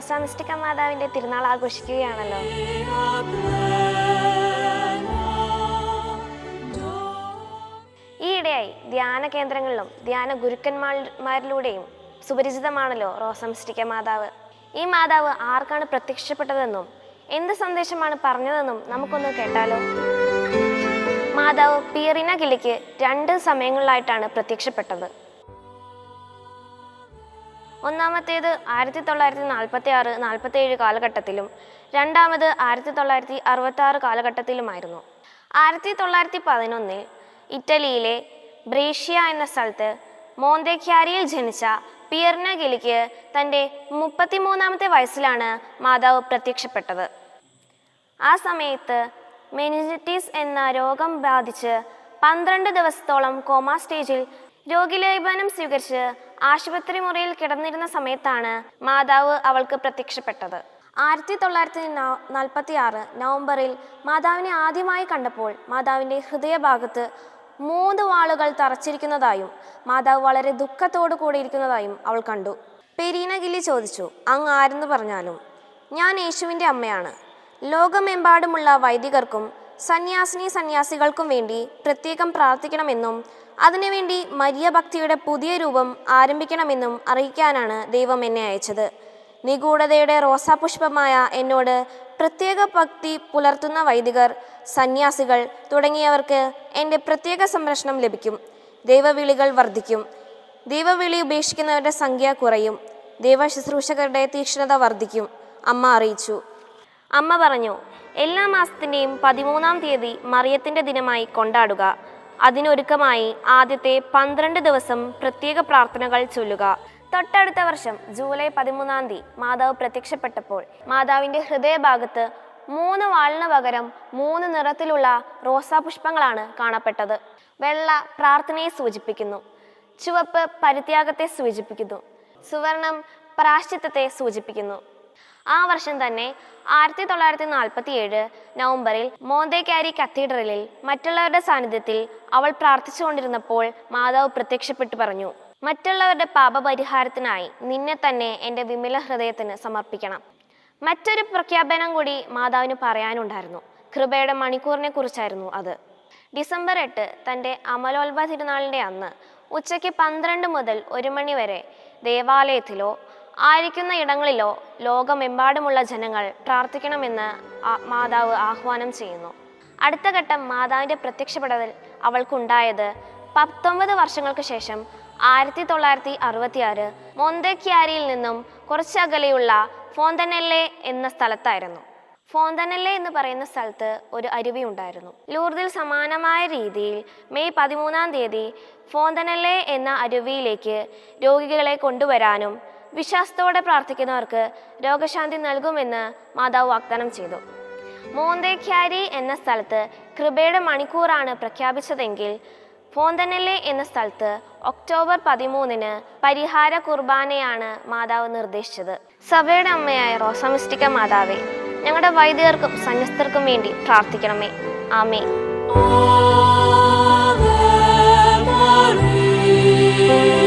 റോസാമിസ്റ്റിക്ക മാതാവിന്റെ തിരുനാൾ ആഘോഷിക്കുകയാണല്ലോ. ഈയിടെയായി ധ്യാന കേന്ദ്രങ്ങളിലും ധ്യാന ഗുരുക്കന്മാരിലൂടെയും സുപരിചിതമാണല്ലോ റോസാമിസ്റ്റിക്ക മാതാവ്. ഈ മാതാവ് ആർക്കാണ് പ്രത്യക്ഷപ്പെട്ടതെന്നും എന്ത് സന്ദേശമാണ് പറഞ്ഞതെന്നും നമുക്കൊന്ന് കേട്ടാലോ? മാതാവ് പിയറിന കിളിക്ക് രണ്ട് സമയങ്ങളിലായിട്ടാണ് പ്രത്യക്ഷപ്പെട്ടത്. ഒന്നാമത്തേത് ആയിരത്തി തൊള്ളായിരത്തി നാൽപ്പത്തി ആറ് നാൽപ്പത്തി ഏഴ് കാലഘട്ടത്തിലും രണ്ടാമത് ആയിരത്തി തൊള്ളായിരത്തി അറുപത്തി ആറ് കാലഘട്ടത്തിലുമായിരുന്നു. ആയിരത്തി തൊള്ളായിരത്തി പതിനൊന്നിൽ ഇറ്റലിയിലെ ബ്രേഷ്യ എന്ന സ്ഥലത്ത് മോന്തേഖ്യാരിയിൽ ജനിച്ച പിയർന ഗിലിക്ക് തന്റെ മുപ്പത്തിമൂന്നാമത്തെ വയസ്സിലാണ് മാതാവ് പ്രത്യക്ഷപ്പെട്ടത്. ആ സമയത്ത് മെനിജിറ്റിസ് എന്ന രോഗം ബാധിച്ച് പന്ത്രണ്ട് ദിവസത്തോളം കോമ സ്റ്റേജിൽ രോഗിലേപനം സ്വീകരിച്ച് ആശുപത്രി മുറിയിൽ കിടന്നിരുന്ന സമയത്താണ് മാതാവ് അവൾക്ക് പ്രത്യക്ഷപ്പെട്ടത്. ആയിരത്തി തൊള്ളായിരത്തി നാൽപ്പത്തി ആറ് നവംബറിൽ മാതാവിനെ ആദ്യമായി കണ്ടപ്പോൾ മാതാവിന്റെ ഹൃദയഭാഗത്ത് മൂന്ന് വാളുകൾ തറച്ചിരിക്കുന്നതായും മാതാവ് വളരെ ദുഃഖത്തോടു കൂടിയിരിക്കുന്നതായും അവൾ കണ്ടു. പെരീന ഗില്ലി ചോദിച്ചു അങ്ങ് ആരെന്ന് പറഞ്ഞാലും? ഞാൻ യേശുവിന്റെ അമ്മയാണ്. ലോകമെമ്പാടുമുള്ള വൈദികർക്കും സന്യാസിനി സന്യാസികൾക്കും വേണ്ടി പ്രത്യേകം പ്രാർത്ഥിക്കണമെന്നും അതിനുവേണ്ടി മരിയ ഭക്തിയുടെ പുതിയ രൂപം ആരംഭിക്കണമെന്നും അറിയിക്കാനാണ് ദൈവം എന്നെ അയച്ചത്. നിഗൂഢതയുടെ റോസാപുഷ്പമായ എന്നോട് പ്രത്യേക ഭക്തി പുലർത്തുന്ന വൈദികർ സന്യാസികൾ തുടങ്ങിയവർക്ക് എന്റെ പ്രത്യേക സംരക്ഷണം ലഭിക്കും. ദൈവവിളികൾ വർദ്ധിക്കും. ദൈവവിളി ഉപേക്ഷിക്കുന്നവരുടെ സംഖ്യ കുറയും. ദൈവ ശുശ്രൂഷകരുടെ തീക്ഷ്ണത വർദ്ധിക്കും. അമ്മ അറിയിച്ചു. അമ്മ പറഞ്ഞു എല്ലാ മാസത്തിന്റെയും പതിമൂന്നാം തീയതി മറിയത്തിന്റെ ദിനമായി കൊണ്ടാടുക. അതിനൊരുക്കമായി ആദ്യത്തെ പന്ത്രണ്ട് ദിവസം പ്രത്യേക പ്രാർത്ഥനകൾ ചൊല്ലുക. തൊട്ടടുത്ത വർഷം ജൂലൈ പതിമൂന്നാം തീയതി മാതാവ് പ്രത്യക്ഷപ്പെട്ടപ്പോൾ മാതാവിന്റെ ഹൃദയഭാഗത്ത് മൂന്ന് വാളിന് പകരം മൂന്ന് നിറത്തിലുള്ള റോസാപുഷ്പങ്ങളാണ് കാണപ്പെട്ടത്. വെള്ള പ്രാർത്ഥനയെ സൂചിപ്പിക്കുന്നു. ചുവപ്പ് പരിത്യാഗത്തെ സൂചിപ്പിക്കുന്നു. സുവർണം പ്രാശ്ചിത്തത്തെ സൂചിപ്പിക്കുന്നു. ആ വർഷം തന്നെ ആയിരത്തി തൊള്ളായിരത്തി നാൽപ്പത്തി ഏഴ് നവംബറിൽ മോന്തേക്കാരി കത്തീഡ്രലിൽ മറ്റുള്ളവരുടെ സാന്നിധ്യത്തിൽ അവൾ പ്രാർത്ഥിച്ചുകൊണ്ടിരുന്നപ്പോൾ മാതാവ് പ്രത്യക്ഷപ്പെട്ടു പറഞ്ഞു മറ്റുള്ളവരുടെ പാപപരിഹാരത്തിനായി നിന്നെ തന്നെ എന്റെ വിമല ഹൃദയത്തിന് സമർപ്പിക്കണം. മറ്റൊരു പ്രഖ്യാപനം കൂടി മാതാവിന് പറയാനുണ്ടായിരുന്നു കൃപയുടെ മണിക്കൂറിനെ കുറിച്ചായിരുന്നു അത്. ഡിസംബർ എട്ട് തന്റെ അമലോത്ഭ തിരുനാളിന്റെ അന്ന് ഉച്ചയ്ക്ക് പന്ത്രണ്ട് മുതൽ ഒരു മണി വരെ ദേവാലയത്തിലോ ആയിരിക്കുന്ന ഇടങ്ങളിലോ ലോകമെമ്പാടുമുള്ള ജനങ്ങൾ പ്രാർത്ഥിക്കണമെന്ന് മാതാവ് ആഹ്വാനം ചെയ്യുന്നു. അടുത്ത ഘട്ടം മാതാവിന്റെ പ്രത്യക്ഷപ്പെടൽ അവൾക്കുണ്ടായത് പത്തൊമ്പത് വർഷങ്ങൾക്ക് ശേഷം ആയിരത്തി തൊള്ളായിരത്തി അറുപത്തിയാറ് മൊന്തക്യാരിയിൽ നിന്നും കുറച്ചകലെയുള്ള ഫോന്തനെല്ലെ എന്ന സ്ഥലത്തായിരുന്നു. ഫോന്തനെല്ലെ എന്ന് പറയുന്ന സ്ഥലത്ത് ഒരു അരുവി ഉണ്ടായിരുന്നു. ലൂർദിൽ സമാനമായ രീതിയിൽ മെയ് പതിമൂന്നാം തീയതി ഫോന്തനെല്ലെ എന്ന അരുവിയിലേക്ക് രോഗികളെ കൊണ്ടുവരാനും വിശ്വാസത്തോടെ പ്രാർത്ഥിക്കുന്നവർക്ക് രോഗശാന്തി നൽകുമെന്ന് മാതാവ് വാഗ്ദാനം ചെയ്തു. മോന്തേഖ്യാരി എന്ന സ്ഥലത്ത് കൃപയുടെ മണിക്കൂറാണ് പ്രഖ്യാപിച്ചതെങ്കിൽ ഫോന്തനെല്ലെ എന്ന സ്ഥലത്ത് ഒക്ടോബർ പതിമൂന്നിന് പരിഹാര കുർബാനയാണ് മാതാവ് നിർദ്ദേശിച്ചത്. സഭയുടെ അമ്മയായ റോസമിസ്റ്റിക്ക മാതാവേ ഞങ്ങളുടെ വൈദികർക്കും സന്യസ്തർക്കും വേണ്ടി പ്രാർത്ഥിക്കണമേ. ആമേ Thank Maria.